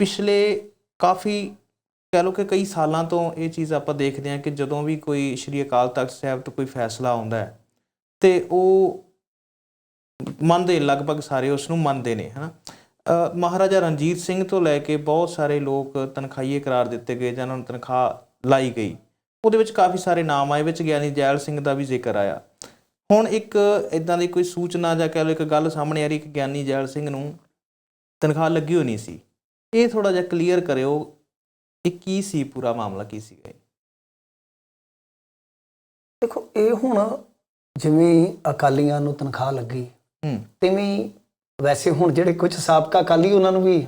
ਪਿਛਲੇ ਕਾਫੀ ਕਹਿ ਲਓ ਕਿ ਕਈ ਸਾਲਾਂ ਤੋਂ ਇਹ ਚੀਜ਼ ਆਪਾਂ ਦੇਖਦੇ ਹਾਂ ਕਿ ਜਦੋਂ ਵੀ ਕੋਈ ਸ਼੍ਰੀ ਅਕਾਲ ਤਖਤ ਸਾਹਿਬ ਤੋਂ ਕੋਈ ਫੈਸਲਾ ਆਉਂਦਾ ਹੈ ਤੇ ਉਹ ਮੰਨਦੇ ਲਗਭਗ ਸਾਰੇ ਉਸ ਨੂੰ ਮੰਨਦੇ ਨੇ ਹਨਾ? ਅ, ਮਹਾਰਾਜਾ ਰਣਜੀਤ ਸਿੰਘ ਤੋਂ ਲੈ ਕੇ ਬਹੁਤ ਸਾਰੇ ਲੋਕ ਤਨਖਾਹੀਏ ਕਰਾਰ ਦਿੱਤੇ ਗਏ ਜਾਂ ਉਹਨਾਂ ਨੂੰ ਤਨਖਾਹ ਲਾਈ ਗਈ। ਉਹਦੇ ਵਿੱਚ ਕਾਫੀ ਸਾਰੇ ਨਾਮ ਆਏ ਵਿੱਚ ਗਿਆਨੀ ਜੈਲ ਸਿੰਘ ਦਾ ਵੀ ਜ਼ਿਕਰ ਆਇਆ। ਹੁਣ ਇੱਕ ਇਦਾਂ ਦੀ ਕੋਈ ਸੂਚਨਾ ਜਾਂ ਕਹਿ ਲਓ ਇੱਕ ਗੱਲ ਸਾਹਮਣੇ ਆ ਰਹੀ ਕਿ ਗਿਆਨੀ ਜੈਲ ਸਿੰਘ ਨੂੰ ਤਨਖਾਹ ਲੱਗੀ ਹੋਈ ਨਹੀਂ ਸੀ। ਇਹ ਥੋੜਾ ਜਿਹਾ ਕਲੀਅਰ ਕਰਿਓ ਇਹ ਕੀ ਸੀ ਪੂਰਾ ਮਾਮਲਾ ਕੀ ਸੀਗਾ ਇਹ? ਦੇਖੋ ਇਹ ਹੁਣ ਜਿਵੇਂ ਅਕਾਲੀਆਂ ਨੂੰ ਤਨਖਾਹ ਲੱਗੀ ਹੂੰ। ਤਿਵੇਂ ਵੈਸੇ ਹੁਣ ਜਿਹੜੇ ਕੁਝ ਸਾਬਕਾ ਅਕਾਲੀ ਉਹਨਾਂ ਨੂੰ ਵੀ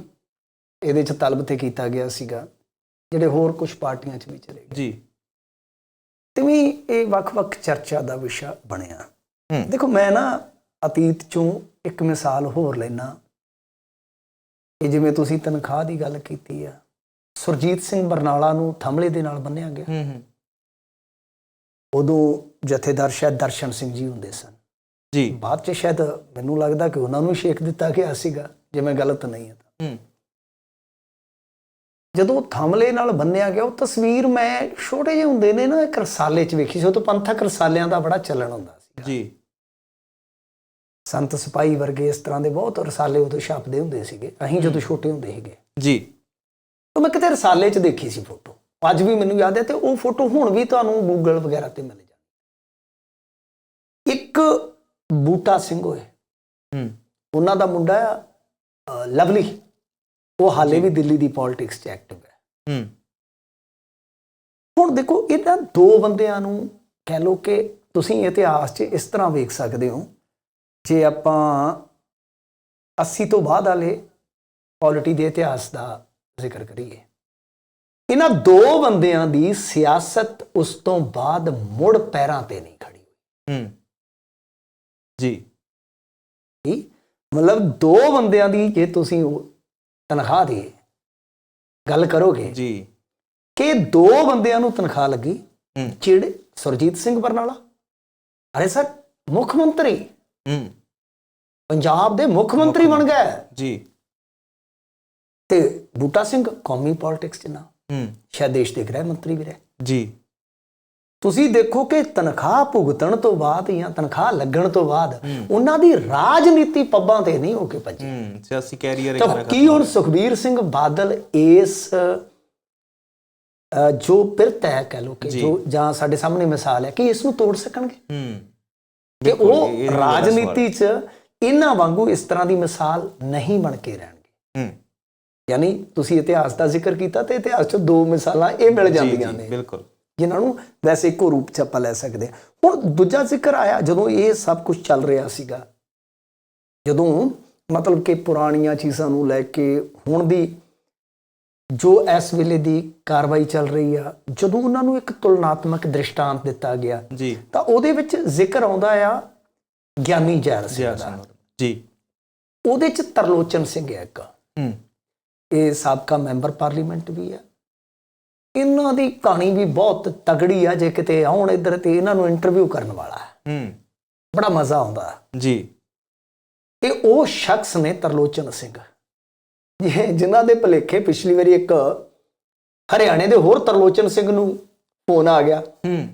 ਇਹਦੇ ਚ ਤਲਬ ਤੇ ਕੀਤਾ ਗਿਆ ਸੀਗਾ ਜਿਹੜੇ ਹੋਰ ਕੁਝ ਪਾਰਟੀਆਂ ਚ ਵੀ ਚਲੇ ਗਏ। ਜੀ। ਤਿਵੇਂ ਇਹ ਵੱਖ-ਵੱਖ ਚਰਚਾ ਦਾ ਵਿਸ਼ਾ ਬਣਿਆ। ਦੇਖੋ ਮੈਂ ਨਾ ਅਤੀਤ ਚੋਂ ਇੱਕ ਮਿਸਾਲ ਹੋਰ ਲੈਣਾ ਇਹ ਜਿਵੇਂ ਤੁਸੀਂ ਤਨਖਾਹ ਦੀ ਗੱਲ ਕੀਤੀ ਆ ਸੁਰਜੀਤ ਸਿੰਘ ਬਰਨਾਲਾ ਨੂੰ ਥੰਮਲੇ ਦੇ ਨਾਲ ਬੰਨਿਆ ਗਿਆ। ਹੂੰ ਹੂੰ। ਉਦੋਂ ਜਥੇਦਾਰ ਸ਼ਾਇਦ ਦਰਸ਼ਨ ਸਿੰਘ ਜੀ ਹੁੰਦੇ ਸਨ। ਜੀ। ਬਾਅਦ ਚ ਸ਼ਾਇਦ ਮੈਨੂੰ ਲੱਗਦਾ ਕਿ ਉਹਨਾਂ ਨੂੰ ਸ਼ੇਕ ਦਿੱਤਾ ਗਿਆ ਸੀਗਾ ਜੇ ਮੈਂ ਗਲਤ ਨਹੀਂ ਹਾਂ ਤਾਂ। ਹੂੰ। ਜਦੋਂ ਥੰਮਲੇ ਨਾਲ ਬੰਨਿਆ ਗਿਆ ਉਹ ਤਸਵੀਰ ਮੈਂ ਛੋਟੇ ਜਿਹੇ ਹੁੰਦੇ ਨੇ ਨਾ ਇੱਕ ਰਸਾਲੇ 'ਚ ਵੇਖੀ ਸੀ ਉਹ ਤੋਂ ਪੰਥਕ ਰਸਾਲਿਆਂ ਦਾ ਬੜਾ ਚੱਲਣ ਹੁੰਦਾ ਸੀ ਜੀ। ਸੰਤ ਸਿਪਾਹੀ ਵਰਗੇ ਇਸ ਤਰ੍ਹਾਂ ਦੇ ਬਹੁਤ ਰਸਾਲੇ ਉਦੋਂ ਛਾਪਦੇ ਹੁੰਦੇ ਸੀਗੇ ਅਸੀਂ ਜਦੋਂ ਛੋਟੇ ਹੁੰਦੇ ਸੀਗੇ। ਜੀ। ਤਾਂ ਮੈਂ ਕਿਤੇ ਰਸਾਲੇ 'ਚ ਦੇਖੀ ਸੀ ਫੋਟੋ। ਅੱਜ ਵੀ ਮੈਨੂੰ ਯਾਦ ਹੈ ਤੇ ਉਹ ਫੋਟੋ ਹੁਣ ਵੀ ਤੁਹਾਨੂੰ ਗੂਗਲ ਵਗੈਰਾ ਤੇ ਮਿਲ ਜਾਂਦੀ। ਇੱਕ ਬੂਟਾ ਸਿੰਘ ਹੋਏ। ਹੂੰ। ਉਹਨਾਂ ਦਾ ਮੁੰਡਾ ਆ ਲਵਲੀ। ਉਹ ਹਾਲੇ ਵੀ ਦਿੱਲੀ ਦੀ ਪੋਲਿਟਿਕਸ 'ਚ ਐਕਟਿਵ ਹੈ। ਹੂੰ। ਹੁਣ ਦੇਖੋ ਇਹਨਾਂ ਦੋ ਬੰਦਿਆਂ ਨੂੰ ਕਹਿ ਲਓ ਕਿ ਤੁਸੀਂ ਇਤਿਹਾਸ 'ਚ ਇਸ ਤਰ੍ਹਾਂ ਵੇਖ ਸਕਦੇ ਹੋ ਜੇ ਆਪਾਂ 80 ਤੋਂ ਬਾਅਦ ਵਾਲੇ ਪੋਲਿਟੀ ਦੇ ਇਤਿਹਾਸ ਦਾ ਜ਼ਿਕਰ ਕਰੀਏ ਇਹਨਾਂ ਦੋ ਬੰਦਿਆਂ ਦੀ ਸਿਆਸਤ ਉਸ ਤੋਂ ਬਾਅਦ ਮੁੜ ਪੈਰਾਂ ਤੇ ਨਹੀਂ ਖੜੀ ਹੂੰ। ਜੀ। ਮਤਲਬ ਦੋ ਬੰਦਿਆਂ ਦੀ ਜੇ ਤੁਸੀਂ ਉਹ ਤਨਖਾਹ ਦੀ ਗੱਲ ਕਰੋਗੇ ਜੀ। ਕਿ ਦੋ ਬੰਦਿਆਂ ਨੂੰ ਤਨਖਾਹ ਲੱਗੀ ਜਿਹੜੇ ਸੁਰਜੀਤ ਸਿੰਘ ਬਰਨਾਲਾ ਅਰੇ ਸਰ ਮੁੱਖ ਮੰਤਰੀ ਹੂੰ। ਪੰਜਾਬ ਦੇ ਮੁੱਖ ਮੰਤਰੀ ਬਣ ਗਏ। ਜੀ। ਤੇ ਬੂਟਾ ਸਿੰਘ ਕੌਮੀ ਪੋਲਿਟਿਕਸ ਚ ਨਾ ਹੂੰ। ਸ਼ਾਇਦ ਦੇਸ਼ ਦੇ ਗ੍ਰਹਿ ਮੰਤਰੀ ਵੀ ਰਹੇ। ਜੀ। ਤੁਸੀਂ ਦੇਖੋ ਕਿ ਤਨਖਾਹ ਭੁਗਤਣ ਤੋਂ ਬਾਅਦ ਜਾਂ ਤਨਖਾਹ ਲੱਗਣ ਤੋਂ ਬਾਅਦ। ਉਹਨਾਂ ਦੀ ਰਾਜਨੀਤੀ ਪੱਬਾਂ ਤੇ ਨਹੀਂ ਹੋ ਕੇ ਭੱਜੀ। ਹੂੰ ਸਿਆਸੀ ਕੈਰੀਅਰ ਤਾਂ ਕੀ ਹੁਣ ਸੁਖਬੀਰ ਸਿੰਘ ਬਾਦਲ ਇਸ ਜੋ ਪਿਰਤ ਹੈ ਕਹ ਲੋ ਕਿ ਜੀ। ਜੋ ਸਾਡੇ ਸਾਹਮਣੇ ਮਿਸਾਲ ਹੈ ਕਿ ਇਸ ਨੂੰ ਤੋੜ ਸਕਣਗੇ? ਹੂੰ। ਤੇ ਬਿਲਕੁਲ, ਉਹ ਰਾਜਨੀਤੀ 'ਚ ਇਹਨਾਂ ਵਾਂਗੂ ਇਸ ਤਰ੍ਹਾਂ ਦੀ ਮਿਸਾਲ ਨਹੀਂ ਬਣ ਕੇ ਰਹਿਣਗੇ। ਹੂੰ। ਯਾਨੀ ਤੁਸੀਂ ਇਤਿਹਾਸ ਦਾ ਜ਼ਿਕਰ ਕੀਤਾ ਤੇ ਇਤਿਹਾਸ 'ਚ ਦੋ ਮਿਸਾਲਾਂ ਇਹ ਮਿਲ ਜਾਂਦੀਆਂ ਨੇ। ਬਿਲਕੁਲ। ਜਿਨ੍ਹਾਂ ਨੂੰ ਵੈਸੇ ਇੱਕੋ ਰੂਪ 'ਚ ਆਪਾਂ ਲੈ ਸਕਦੇ ਹਾਂ। ਹੁਣ ਦੂਜਾ ਜ਼ਿਕਰ ਆਇਆ ਜਦੋਂ ਇਹ ਸਭ ਕੁਝ ਚੱਲ ਰਿਹਾ ਸੀਗਾ ਜਦੋਂ ਮਤਲਬ ਕਿ ਪੁਰਾਣੀਆਂ ਚੀਜ਼ਾਂ ਨੂੰ ਲੈ ਕੇ ਹੁਣ ਦੀ ਜੋ ਇਸ ਵੇਲੇ ਦੀ ਕਾਰਵਾਈ ਚੱਲ ਰਹੀ ਆ ਜਦੋਂ ਉਹਨਾਂ ਨੂੰ ਇੱਕ ਤੁਲਨਾਤਮਕ ਦ੍ਰਿਸ਼ਟਾਂਤ ਦਿੱਤਾ ਗਿਆ ਜੀ। ਤਾਂ ਉਹਦੇ ਵਿੱਚ ਜ਼ਿਕਰ ਆਉਂਦਾ ਆ ਗਿਆਨੀ ਜੈਲ ਸਿੰਘ ਦਾ। ਜੀ। ਉਹਦੇ ਚ ਤਰਲੋਚਨ ਸਿੰਘ ਹੈ ਇੱਕ। ਹੂੰ। ਇਹ ਸਾਬਕਾ ਮੈਂਬਰ ਪਾਰਲੀਮੈਂਟ ਵੀ ਹੈ। ਇਹਨਾਂ ਦੀ ਕਹਾਣੀ ਵੀ ਬਹੁਤ ਤਗੜੀ ਆ ਜੇ ਕਿਤੇ ਆਉਣ ਇੱਧਰ ਤੇ ਇਹਨਾਂ ਨੂੰ ਇੰਟਰਵਿਊ ਕਰਨ ਵਾਲਾ ਹੈ। ਹੂੰ। ਬੜਾ ਮਜ਼ਾ ਆਉਂਦਾ ਜੀ। ਇਹ ਉਹ ਸ਼ਖਸ ਨੇ ਤਰਲੋਚਨ ਸਿੰਘ। ਜਿਨ੍ਹਾਂ ਦੇ ਭਲੇਖੇ ਪਿਛਲੀ ਵਾਰੀ ਇੱਕ ਹਰਿਆਣੇ ਦੇ ਹੋਰ ਤਰਲੋਚਨ ਸਿੰਘ ਨੂੰ ਫੋਨ ਆ ਗਿਆ। ਹੂੰ।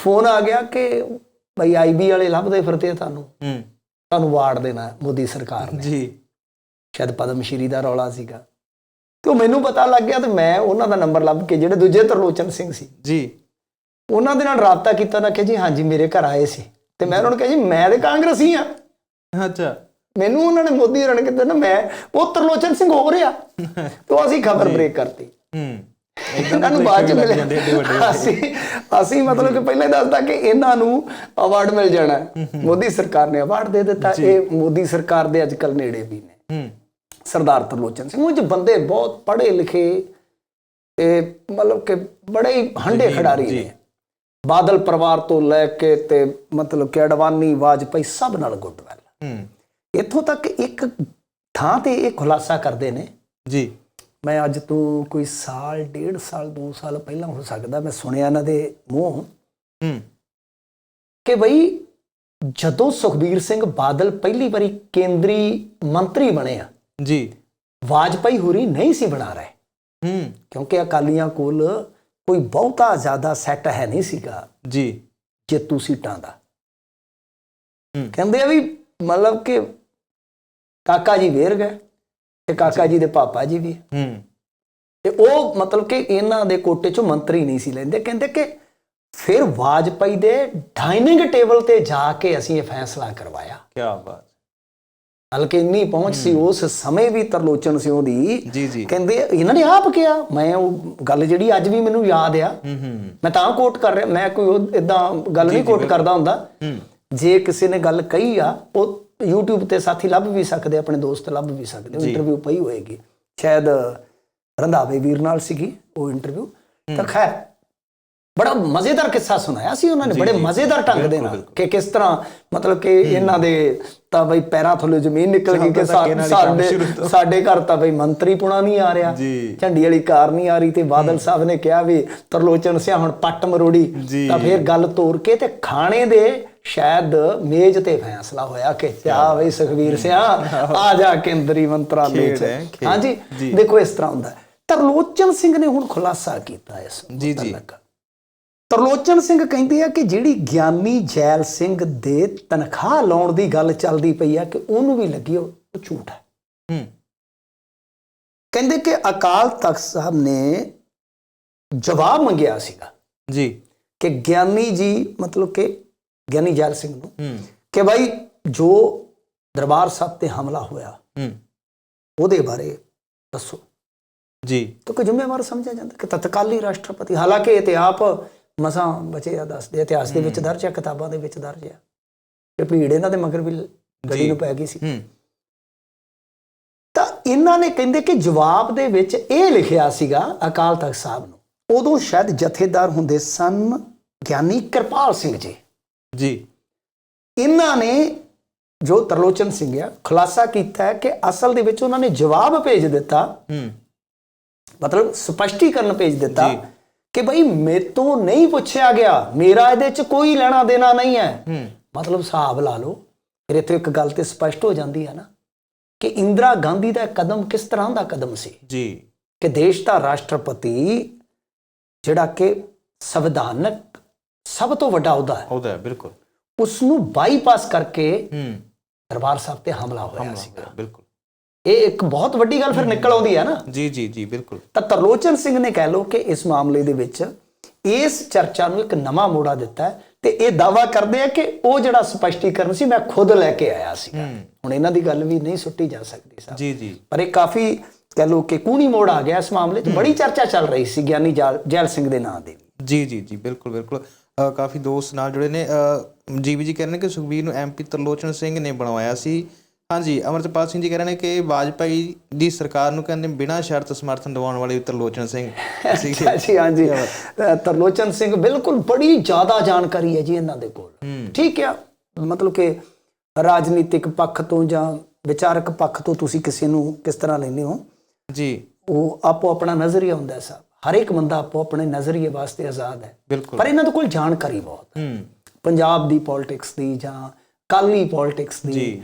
ਫੋਨ ਆ ਗਿਆ ਕਿ ਬਈ ਆਈਬੀ ਵਾਲੇ ਲੱਭਦੇ ਫਿਰਦੇ ਆ ਤੁਹਾਨੂੰ। ਹੂੰ। ਤੁਹਾਨੂੰ ਵਾਰਡ ਦੇਣਾ ਮੋਦੀ ਸਰਕਾਰ ਨੇ। ਜੀ। ਸ਼ਾਇਦ ਪਦਮ ਸ਼੍ਰੀ ਦਾ ਰੌਲਾ ਸੀਗਾ। ਤੇ ਉਹ ਮੈਨੂੰ ਪਤਾ ਲੱਗ ਗਿਆ ਤੇ ਮੈਂ ਉਹਨਾਂ ਦਾ ਨੰਬਰ ਲੱਭ ਕੇ ਜਿਹੜੇ ਦੂਜੇ ਤਰਲੋਚਨ ਸਿੰਘ ਸੀ। ਜੀ। ਉਹਨਾਂ ਦੇ ਨਾਲ ਰਾਬਤਾ ਕੀਤਾ ਤਾਂ ਕਿ ਜੀ ਹਾਂਜੀ ਮੇਰੇ ਘਰ ਆਏ ਸੀ। ਤੇ ਮੈਂ ਉਹਨਾਂ ਨੂੰ ਕਿਹਾ ਜੀ ਮੈਂ ਤੇ ਕਾਂਗਰਸੀ ਆ ਅੱਛਾ। ਮੈਨੂੰ ਉਹਨਾਂ ਨੇ ਮੋਦੀ ਰਣ ਕੀਤਾ ਨਾ ਮੈਂ ਉਹ ਤਰਲੋਚਨ ਸਿੰਘ ਹੋ। ਰਿਹਾ ਤੋਂ ਅਸੀਂ ਖਬਰ ਬ੍ਰੇਕ ਕਰਤੀ। ਹੂੰ। ਇਹਨਾਂ ਨੂੰ ਬਾਅਦ ਚ ਮਿਲਿਆ। ਅਸੀਂ ਅਸੀਂ ਮਤਲਬ ਕਿ ਪਹਿਲਾਂ ਹੀ ਦੱਸਦਾ ਕਿ ਇਹਨਾਂ ਨੂੰ ਅਵਾਰਡ ਮਿਲ ਜਾਣਾ। ਮੋਦੀ ਸਰਕਾਰ ਨੇ ਅਵਾਰਡ ਦੇ ਦਿੱਤਾ। ਇਹ ਮੋਦੀ ਸਰਕਾਰ ਦੇ ਅੱਜਕੱਲ ਨੇੜੇ ਵੀ ਨੇ। ਸਰਦਾਰ ਤਰਲੋਚਨ ਸਿੰਘ। ਉਹ 'ਚ ਬੰਦੇ ਬਹੁਤ ਪੜ੍ਹੇ ਲਿਖੇ ਤੇ ਮਤਲਬ ਕਿ ਬੜੇ ਹੀ ਹੰਡੇ ਜੀ, ਖਿਡਾਰੀ ਜੀ। ਨੇ। ਬਾਦਲ ਪਰਿਵਾਰ ਤੋਂ ਲੈ ਕੇ ਤੇ ਮਤਲਬ ਕਿ ਅਡਵਾਨੀ ਵਾਜਪਾਈ ਸਭ ਨਾਲ ਗੁੱਡ ਵੈਲ। ਹੂੰ। ਇੱਥੋਂ ਤੱਕ ਇੱਕ ਥਾਂ ਤੇ ਇਹ ਖੁਲਾਸਾ ਕਰਦੇ ਨੇ। ਜੀ। ਮੈਂ ਅੱਜ ਤੋਂ ਕੋਈ ਸਾਲ ਡੇਢ ਸਾਲ ਦੋ ਸਾਲ ਪਹਿਲਾਂ ਹੋ ਸਕਦਾ ਮੈਂ ਸੁਣਿਆ ਇਹਨਾਂ ਦੇ ਮੂੰਹ ਹੂੰ। ਕਿ ਬਈ ਜਦੋਂ ਸੁਖਬੀਰ ਸਿੰਘ ਬਾਦਲ ਪਹਿਲੀ ਵਾਰੀ ਕੇਂਦਰੀ ਮੰਤਰੀ ਬਣੇ ਆ ਜੀ। ਵਾਜਪਾਈ ਹੋਰੀ ਨਹੀਂ ਸੀ ਬਣਾ ਰਹੇ। ਹੂੰ। ਕਿਉਂਕਿ ਅਕਾਲੀਆਂ ਕੋਲ ਕੋਈ ਬਹੁਤਾ ਜ਼ਿਆਦਾ ਸੈੱਟ ਹੈ ਨਹੀਂ ਸੀਗਾ ਜੀ। ਜੇਤੂ ਸੀਟਾਂ ਦਾ। ਹੂੰ। ਕਹਿੰਦੇ ਆ ਵੀ ਮਤਲਬ ਕਿ ਕਾਕਾ ਜੀ ਵੇਰ ਗਏ। ਤੇ ਕਾਕਾ ਜੀ ਦੇ ਪਾਪਾ ਜੀ ਵੀ। ਹੂੰ। ਤੇ ਉਹ ਮਤਲਬ ਕਿ ਇਹਨਾਂ ਦੇ ਕੋਟੇ ਚੋਂ ਮੰਤਰੀ ਨਹੀਂ ਸੀ ਲੈਂਦੇ। ਕਹਿੰਦੇ ਕਿ ਫਿਰ ਵਾਜਪਾਈ ਦੇ ਡਾਈਨਿੰਗ ਟੇਬਲ ਤੇ ਜਾ ਕੇ ਅਸੀਂ ਇਹ ਫੈਸਲਾ ਕਰਵਾਇਆ। ਕੀ ਬਾਤ। ਹਲਕੇ ਇੰਨੀ ਪਹੁੰਚ ਸੀ ਉਸ ਸਮੇਂ ਵੀ ਤਰਲੋਚਨ ਸਿੰਘ ਦੀ। ਜੀ ਜੀ। ਕਹਿੰਦੇ ਇਹਨਾਂ ਨੇ ਆਪ ਕਿਹਾ ਮੈਂ ਉਹ ਗੱਲ ਜਿਹੜੀ ਅੱਜ ਵੀ ਮੈਨੂੰ ਯਾਦ ਆ। ਮੈਂ ਤਾਂ ਕੋਟ ਕਰ ਰਿਹਾ ਮੈਂ ਕੋਈ ਇਦਾਂ ਗੱਲ ਨਹੀਂ ਕੋਟ ਕਰਦਾ ਹੁੰਦਾ। ਜੇ ਕਿਸੇ ਨੇ ਗੱਲ ਕਹੀ ਆ ਉਹ YouTube ਤੇ ਸਾਥੀ ਲੱਭ ਵੀ ਸਕਦੇ ਆਪਣੇ ਦੋਸਤ ਲੱਭ ਵੀ ਸਕਦੇ। ਉਹ ਇੰਟਰਵਿਊ ਪਈ ਹੋਏਗੀ। ਸ਼ਾਇਦ ਰੰਧਾਵੇ ਵੀਰ ਨਾਲ ਸੀਗੀ ਉਹ ਇੰਟਰਵਿਊ ਤਾਂ ਖੈਰ ਬੜਾ ਮਜ਼ੇਦਾਰ ਕਿੱਸਾ ਸੁਣਾਇਆ ਸੀ ਉਹਨਾਂ ਨੇ ਬੜੇ ਮਜ਼ੇਦਾਰ ਢੰਗ ਦੇ ਨਾਲ ਕਿ ਕਿਸ ਤਰ੍ਹਾਂ ਮਤਲਬ ਕਿ ਇਹਨਾਂ ਦੇ ਤਾਂ ਬਈ ਪੈਰਾਂ ਥੱਲੇ ਜ਼ਮੀਨ ਨਿਕਲ ਗਈ ਕਿ ਸਾਡੇ ਸਾਡੇ ਘਰ ਤਾਂ ਬਈ ਮੰਤਰੀ ਪੁਣਾ ਨਹੀਂ ਆ ਰਿਹਾ। ਝੰਡੀ ਵਾਲੀ ਕਾਰ ਨਹੀਂ ਆ ਰਹੀ ਤੇ ਬਾਦਲ ਸਾਹਿਬ ਨੇ ਕਿਹਾ ਵੀ ਤਰਲੋਚਨ ਸਿਆ ਹੁਣ ਪੱਟ ਮਰੋੜੀ। ਤਾਂ ਫਿਰ ਗੱਲ ਤੋਰ ਕੇ ਤੇ ਖਾਣੇ ਦੇ ਸ਼ਾਇਦ ਮੇਜ਼ ਤੇ ਫੈਸਲਾ ਹੋਇਆ ਕਿ ਚਾ ਬਈ ਸੁਖਵੀਰ ਸਿਆ ਆ ਜਾ ਕੇਂਦਰੀ ਮੰਤਰਾਲੇ ਚ। ਹਾਂਜੀ। ਦੇਖੋ ਇਸ ਤਰ੍ਹਾਂ ਹੁੰਦਾ। ਤਰਲੋਚਨ ਸਿੰਘ ਨੇ ਹੁਣ ਖੁਲਾਸਾ ਕੀਤਾ ਇਸ ਜੀ, ਜੀ। ਤਰਲੋਚਨ ਸਿੰਘ ਕਹਿੰਦੇ ਆ ਕਿ ਜਿਹੜੀ ਗਿਆਨੀ ਜੈਲ ਸਿੰਘ ਦੇ ਤਨਖਾਹ ਲਾਉਣ ਦੀ ਗੱਲ ਚੱਲਦੀ ਪਈ ਆ ਕਿ ਉਹਨੂੰ ਵੀ ਲੱਗੀ ਉਹ ਉਹ ਝੂਠ ਹੈ ਹੂੰ ਕਹਿੰਦੇ ਕਿ ਅਕਾਲ ਤਖਤ ਸਾਹਿਬ ਨੇ ਜਵਾਬ ਮੰਗਿਆ ਸੀਗਾ ਜੀ ਕਿ ਗਿਆਨੀ ਜੀ ਮਤਲਬ ਕਿ ਗਿਆਨੀ ਜੈਲ ਸਿੰਘ ਨੂੰ ਕਿ ਭਾਈ ਜੋ ਦਰਬਾਰ ਸਾਹਿਬ ਤੇ ਹਮਲਾ ਹੋਇਆ ਉਹਦੇ ਬਾਰੇ ਦੱਸੋ। ਜੀ। ਤਾਂ ਕੋਈ ਜ਼ਿੰਮੇਵਾਰ ਸਮਝਿਆ ਜਾਂਦਾ ਕਿ ਤਤਕਾਲੀ ਰਾਸ਼ਟਰਪਤੀ ਹਾਲਾਂਕਿ ਇਹ ਤੇ ਆਪ ਮਸਾਂ ਬਚੇ ਆ ਦੱਸਦੇ ਇਤਿਹਾਸ ਦੇ ਵਿੱਚ ਦਰਜ ਹੈ ਕਿਤਾਬਾਂ ਦੇ ਵਿੱਚ ਦਰਜ ਹੈ ਤੇ ਭੀੜ ਇਹਨਾਂ ਦੇ ਮਗਰ ਵੀ ਗੱਡੀ। ਨੂੰ ਪੈ ਗਈ ਸੀ। ਤਾਂ ਇਹਨਾਂ ਨੇ ਕਹਿੰਦੇ ਕਿ ਜਵਾਬ ਦੇ ਵਿੱਚ ਇਹ ਲਿਖਿਆ ਸੀਗਾ ਅਕਾਲ ਤਖਤ ਸਾਹਿਬ ਨੂੰ ਉਦੋਂ ਸ਼ਾਇਦ ਜਥੇਦਾਰ ਹੁੰਦੇ ਸਨ ਗਿਆਨੀ ਕਿਰਪਾਲ ਸਿੰਘ ਜੀ। ਜੀ। ਇਹਨਾਂ ਨੇ ਜੋ ਤਰਲੋਚਨ ਸਿੰਘ ਆ ਖੁਲਾਸਾ ਕੀਤਾ ਹੈ ਕਿ ਅਸਲ ਦੇ ਵਿੱਚ ਉਹਨਾਂ ਨੇ ਜਵਾਬ ਭੇਜ ਦਿੱਤਾ। ਹੂੰ। ਮਤਲਬ ਸਪਸ਼ਟੀਕਰਨ ਭੇਜ ਦਿੱਤਾ। ਕਿ ਭਾਈ ਮੇਤੋਂ ਨਹੀਂ ਪੁੱਛਿਆ ਗਿਆ ਮੇਰਾ ਇਹਦੇ 'ਚ ਕੋਈ ਲੈਣਾ ਦੇਣਾ ਨਹੀਂ ਹੈ। ਹੂੰ। ਮਤਲਬ ਹਿਸਾਬ ਲਾ ਲਓ ਫਿਰ ਇੱਥੇ ਇੱਕ ਗੱਲ ਤੇ ਸਪਸ਼ਟ ਹੋ ਜਾਂਦੀ ਹੈ ਨਾ ਕਿ ਇੰਦਰਾ ਗਾਂਧੀ ਦਾ ਕਦਮ ਕਿਸ ਤਰ੍ਹਾਂ ਦਾ ਕਦਮ ਸੀ? ਜੀ। ਕਿ ਦੇਸ਼ ਦਾ ਰਾਸ਼ਟਰਪਤੀ ਜਿਹੜਾ ਕਿ ਸੰਵਿਧਾਨਕ ਸਭ ਤੋਂ ਵੱਡਾ ਅਹੁਦਾ ਹੈ। ਉਹਦਾ ਹੈ, ਬਿਲਕੁਲ। ਉਸ ਨੂੰ ਬਾਈਪਾਸ ਕਰਕੇ ਹੂੰ। ਦਰਬਾਰ ਸਾਹਿਬ ਤੇ ਹਮਲਾ ਹੋਇਆ ਸੀ ਬਿਲਕੁਲ। ਇਹ ਇੱਕ ਬਹੁਤ ਵੱਡੀ ਗੱਲ ਫਿਰ ਨਿਕਲ ਆਉਂਦੀ ਹੈ ਨਾ। ਜੀ ਜੀ ਜੀ ਬਿਲਕੁਲ। ਤਾਂ ਤਰਲੋਚਨ ਸਿੰਘ ਨੇ ਕਹਿ ਲਓ ਕਿ ਇਸ ਮਾਮਲੇ ਦੇ ਵਿੱਚ ਇਸ ਚਰਚਾ ਨੂੰ ਇੱਕ ਨਵਾਂ ਮੋੜਾ ਦਿੱਤਾ ਹੈ ਤੇ ਇਹ ਦਾਵਾ ਕਰਦੇ ਆ ਕਿ ਉਹ ਜਿਹੜਾ ਸਪਸ਼ਟੀਕਰਨ ਸੀ ਮੈਂ ਖੁਦ ਲੈ ਕੇ ਆਇਆ ਸੀ ਹੁਣ ਇਹਨਾਂ ਦੀ ਗੱਲ ਵੀ ਨਹੀਂ ਸੁੱਟੀ ਜਾ ਸਕਦੀ ਸਾਹਿਬ ਜੀ ਜੀ। ਪਰ ਇਹ ਕਾਫੀ ਕਹਿ ਲਓ ਕਿ ਕੂਣੀ ਮੋੜ ਆ ਗਿਆ ਇਸ ਮਾਮਲੇ 'ਚ। ਬੜੀ ਚਰਚਾ ਚੱਲ ਰਹੀ ਸੀ ਗਿਆਨੀ ਜਾਲ- ਸਿੰਘ ਦੇ ਨਾਂ ਦੀ ਜੀ ਜੀ ਜੀ ਬਿਲਕੁਲ ਬਿਲਕੁਲ। ਕਾਫੀ ਦੋਸਤ ਨਾਲ ਜੁੜੇ ਨੇ ਜੀਵੀ ਜੀ ਕਹਿੰਦੇ ਨੇ ਕਿ ਸੁਖਬੀਰ ਨੂੰ ਐਮਪੀ ਤਰਲੋਚਨ ਸਿੰਘ ਨੇ ਬਣਵਾਇਆ ਸੀ। ਹਾਂਜੀ ਅਮਰਤਪਾਲ ਸਿੰਘ ਜੀ ਕਹਿ ਰਹੇ ਨੇ ਕਿ ਵਾਜਪਾਈ ਦੀ ਸਰਕਾਰ ਨੂੰ ਕਹਿੰਦੇ ਬਿਨਾਂ ਸ਼ਰਤ ਸਮਰਥਨ ਦਿਵਾਉਣ ਵਾਲੇ ਤਰਲੋਚਨ ਸਿੰਘ। ਜੀ ਹਾਂਜੀ। ਤਰਲੋਚਨ ਸਿੰਘ ਬਿਲਕੁਲ ਬੜੀ ਜ਼ਿਆਦਾ ਜਾਣਕਾਰੀ ਹੈ ਜੀ ਇਹਨਾਂ ਦੇ ਕੋਲ। ਠੀਕ ਹੈ ਮਤਲਬ ਕਿ ਰਾਜਨੀਤਿਕ ਪੱਖ ਤੋਂ ਜਾਂ ਵਿਚਾਰਕ ਪੱਖ ਤੋਂ ਤੁਸੀਂ ਕਿਸੇ ਨੂੰ ਕਿਸ ਤਰ੍ਹਾਂ ਲੈਂਦੇ ਹੋ? ਜੀ। ਉਹ ਆਪੋ ਆਪਣਾ ਨਜ਼ਰੀਆ ਹੁੰਦਾ ਹੈ ਸਾਹਿਬ ਹਰ ਇੱਕ ਬੰਦਾ ਆਪੋ ਆਪਣੇ ਨਜ਼ਰੀਏ ਵਾਸਤੇ ਆਜ਼ਾਦ ਹੈ। ਪਰ ਇਹਨਾਂ ਦੇ ਕੋਲ ਜਾਣਕਾਰੀ ਬਹੁਤ ਹੈ। ਪੰਜਾਬ ਦੀ ਪੋਲਿਟਿਕਸ ਦੀ ਜਾਂ ਕਾਲੀ ਪੋਲਿਟਿਕਸ ਦੀ ਜੀ।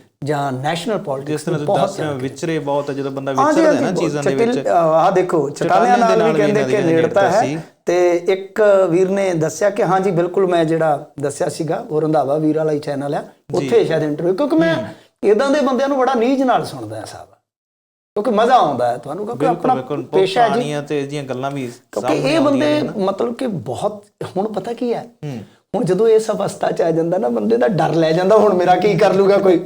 ਨੈਸ਼ਨਲ ਜਿਸ ਪੋਲਿਟਿਕਸ ਤਰ੍ਹਾਂ ਦੀ ਤੁਸੀਂ ਬਹੁਤ ਦੱਸ ਰਹੇ ਹੋ ਵਿਚਰੇ ਬਹੁਤ ਹੈ ਜਦੋਂ ਬੰਦਾ ਵਿਚਰਦਾ ਹੈ ਨਾ ਚੀਜ਼ਾਂ ਦੇ ਵਿੱਚ। ਆਹ ਦੇਖੋ ਚਟਾਨਿਆਂ ਨਾਲ ਵੀ ਕਹਿੰਦੇ ਕਿ ਨੇੜਤਾ ਹੈ। ਤੇ ਇੱਕ ਵੀਰ ਨੇ ਦੱਸਿਆ ਕਿ ਹਾਂਜੀ ਬਿਲਕੁਲ ਮੈਂ ਜਿਹੜਾ ਦੱਸਿਆ ਸੀਗਾ ਉਹ ਰੰਧਾਵਾ ਵੀਰ ਵਾਲਾ ਹੀ ਚੈਨਲ ਆ ਉੱਥੇ ਸ਼ਾਇਦ ਇੰਟਰਵਿਊ ਕਿਉਂਕਿ ਮੈਂ ਇਦਾਂ ਦੇ ਬੰਦਿਆਂ ਨੂੰ ਬੜਾ ਨੀਝ ਨਾਲ ਸੁਣਦਾ ਹਾਂ ਸਾਹਿਬ। ਕਿਉਂਕਿ ਮਜ਼ਾ ਆਉਂਦਾ ਹੈ ਤੁਹਾਨੂੰ ਕਿਉਂਕਿ ਬਿਲਕੁਲ ਆਪਣਾ ਬਿਲਕੁਲ। ਪੇਸ਼ਾ ਹੈ ਜੀ ਤੇ ਇਹਦੀਆਂ ਗੱਲਾਂ ਵੀ ਕਿਉਂਕਿ ਇਹ ਬੰਦੇ ਮਤਲਬ ਕਿ ਬਹੁਤ ਹੁਣ ਪਤਾ ਕੀ ਹੈ? ਹੁਣ ਜਦੋਂ ਇਸ ਅਵਸਥਾ ਚ ਆ ਜਾਂਦਾ ਨਾ ਬੰਦੇ ਦਾ ਡਰ ਲੈ ਜਾਂਦਾ ਹੁਣ ਮੇਰਾ ਕੀ ਕਰ ਲੂਗਾ ਕੋਈ?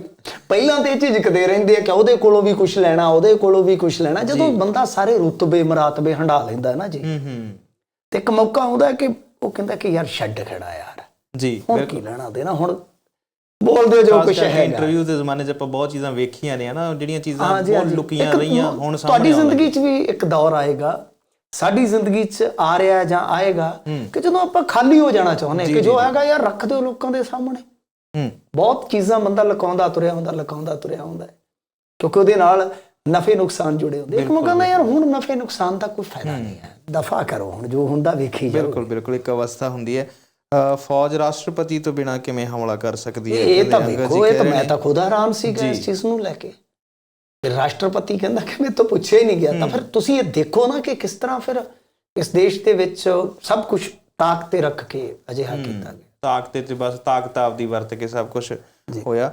ਪਹਿਲਾਂ ਤੇ ਇਹ ਝਿਜਕਦੇ ਰਹਿੰਦੇ ਆ ਕਿ ਉਹਦੇ ਕੋਲੋਂ ਵੀ ਕੁਝ ਲੈਣਾ ਉਹਦੇ ਕੋਲੋਂ ਵੀ ਕੁਝ ਲੈਣਾ। ਜਦੋਂ ਬੰਦਾ ਸਾਰੇ ਰੁਤਬੇ ਮਰਾਤਬੇ ਹੰਡਾ ਲੈਂਦਾ ਨਾ ਜੀ। ਹੂੰ ਹੂੰ। ਤੇ ਇੱਕ ਮੌਕਾ ਆਉਂਦਾ ਕਿ ਉਹ ਕਹਿੰਦਾ ਕਿ ਯਾਰ ਛੱਡ ਖੜਾ ਯਾਰ। ਜੀ ਕੀ ਲੈਣਾ ਦੇਣਾ? ਹੁਣ ਬੋਲਦੇ ਜੋ ਕੁਝ ਹੈਗਾ। ਇੰਟਰਵਿਊ ਦੇ ਜ਼ਮਾਨੇ 'ਚ ਆਪਾਂ ਬਹੁਤ ਚੀਜ਼ਾਂ ਵੇਖੀਆਂ ਨੇ ਹਨਾ? ਜਿਹੜੀਆਂ ਚੀਜ਼ਾਂ ਬਹੁਤ। ਲੁਕੀਆਂ ਰਹੀਆਂ ਮ- ਹੁਣ ਸਾਹਮਣੇ ਤੁਹਾਡੀ ਜ਼ਿੰਦਗੀ 'ਚ ਵੀ ਇੱਕ ਦੌਰ ਆਏਗਾ। ਸਾਡੀ ਜ਼ਿੰਦਗੀ 'ਚ ਆ ਰਿਹਾ ਜਾਂ ਆਏਗਾ ਕਿ ਜਦੋਂ ਆਪਾਂ ਖਾਲੀ ਹੋ ਜਾਣਾ ਚਾਹੁੰਦੇ ਕਿ ਜੋ ਹੈਗਾ ਯਾਰ ਰੱਖ ਦਿਓ ਲੋਕਾਂ ਦੇ ਸਾਹਮਣੇ। ਹੂੰ। ਬਹੁਤ ਚੀਜ਼ਾਂ ਬੰਦਾ ਲਕਾਉਂਦਾ ਤੁਰਿਆ ਹੁੰਦਾ ਲਕਾਉਂਦਾ ਤੁਰਿਆ ਹੁੰਦਾ ਹੈ। ਕਿਉਂਕਿ ਉਹਦੇ ਨਾਲ ਨਫੇ ਨੁਕਸਾਨ ਜੁੜੇ ਹੁੰਦੇ ਇੱਕ ਮੌਕਾ ਕਹਿੰਦਾ ਯਾਰ ਹੁਣ ਨਫੇ ਨੁਕਸਾਨ ਦਾ ਕੋਈ ਫਾਇਦਾ ਨਹੀਂ ਹੈ। ਦਫਾ ਕਰੋ ਹੁਣ ਜੋ ਹੁੰਦਾ ਵੇਖੀ ਜਾਓ ਬਿਲਕੁਲ ਬਿਲਕੁਲ। ਇੱਕ ਅਵਸਥਾ ਹੁੰਦੀ ਹੈ। ਫੌਜ ਰਾਸ਼ਟਰਪਤੀ ਤੋਂ ਬਿਨਾ ਕਿਵੇਂ ਹਮਲਾ ਕਰ ਸਕਦੀ ਹੈ? ਇਹ ਤਾਂ ਵੇਖੋ ਇਹ ਤਾਂ ਮੈਂ। ਤਾਂ ਖੁਦ ਹੈਰਾਨ ਸੀਗਾ ਇਸ ਚੀਜ਼ ਨੂੰ ਲੈ ਕੇ। ਫਿਰ ਰਾਸ਼ਟਰਪਤੀ ਕਹਿੰਦਾ ਕਿ ਮੇਰੇ ਤੋਂ ਪੁੱਛਿਆ ਹੀ ਨਹੀਂ ਗਿਆ। ਤਾਂ ਫਿਰ ਤੁਸੀਂ ਇਹ ਦੇਖੋ ਨਾ ਕਿ ਕਿਸ ਤਰ੍ਹਾਂ ਫਿਰ ਇਸ ਦੇਸ਼ ਦੇ ਵਿੱਚ ਸਭ ਕੁਝ ਤਾਕ ਤੇ ਰੱਖ ਕੇ ਅਜਿਹਾ ਕੀਤਾ ਗਿਆ। ਤਾਕਤ ਤੇ ਬਸ ਤਾਕਤ ਆਪਦੀ ਵਰਤ ਕੇ ਸਭ ਕੁਝ ਹੋਇਆ।